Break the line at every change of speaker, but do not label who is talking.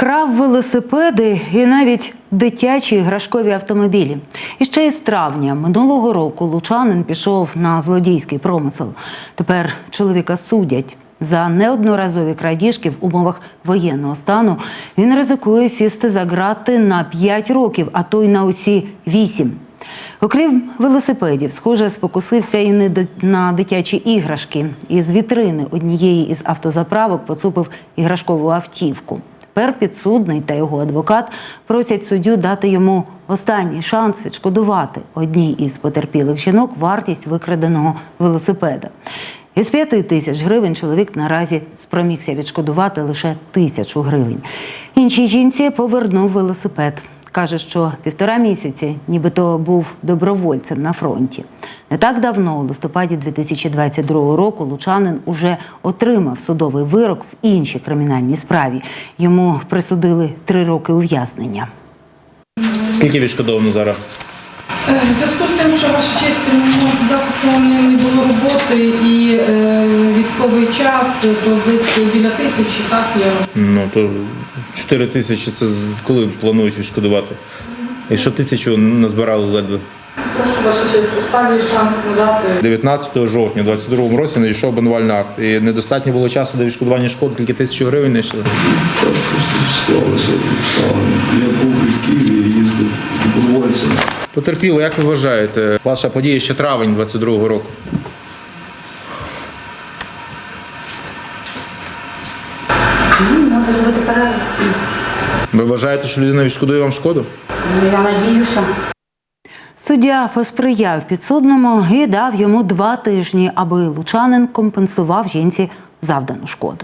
Крав велосипеди і навіть дитячі іграшкові автомобілі. І ще із травня минулого року лучанин пішов на злодійський промисел. Тепер чоловіка судять. За неодноразові крадіжки в умовах воєнного стану він ризикує сісти за грати на 5 років, а то й на усі 8. Окрім велосипедів, схоже, спокусився і не на дитячі іграшки. Із вітрини однієї із автозаправок поцупив іграшкову автівку. Тепер підсудний та його адвокат просять суддю дати йому останній шанс відшкодувати одній із потерпілих жінок вартість викраденого велосипеда. Із п'яти тисяч гривень чоловік наразі спромігся відшкодувати лише тисячу гривень. Іншій жінці повернув велосипед. Каже, що півтора місяці нібито був добровольцем на фронті. Не так давно, у листопаді 2022 року, лучанин уже отримав судовий вирок в іншій кримінальній справі. Йому присудили три роки ув'язнення.
Скільки відшкодовано зараз?
Е, В зв'язку з тим, що ваша честь ну, не було роботи і е, військовий час, то десь біля тисячі, так я
Ну то 4 тисячі це коли планують відшкодувати? Якщо тисячу назбирали ледве.
Прошу ваша честь останній шанс надати.
19 жовтня 22 році надійшов обвинувальний акт. І недостатньо було часу для відшкодування шкод, тільки тисячу гривень знайшли.
Так просто склалося обставини. Я був в Києві, їздив добровольцем.
Потерпіло, як ви вважаєте, ваша подія ще травень 22 року.
Треба зробити перерву.
Ви вважаєте, що людина відшкодує вам шкоду?
Я надіюся.
Суддя посприяв підсудному і дав йому два тижні, аби лучанин компенсував жінці завдану шкоду.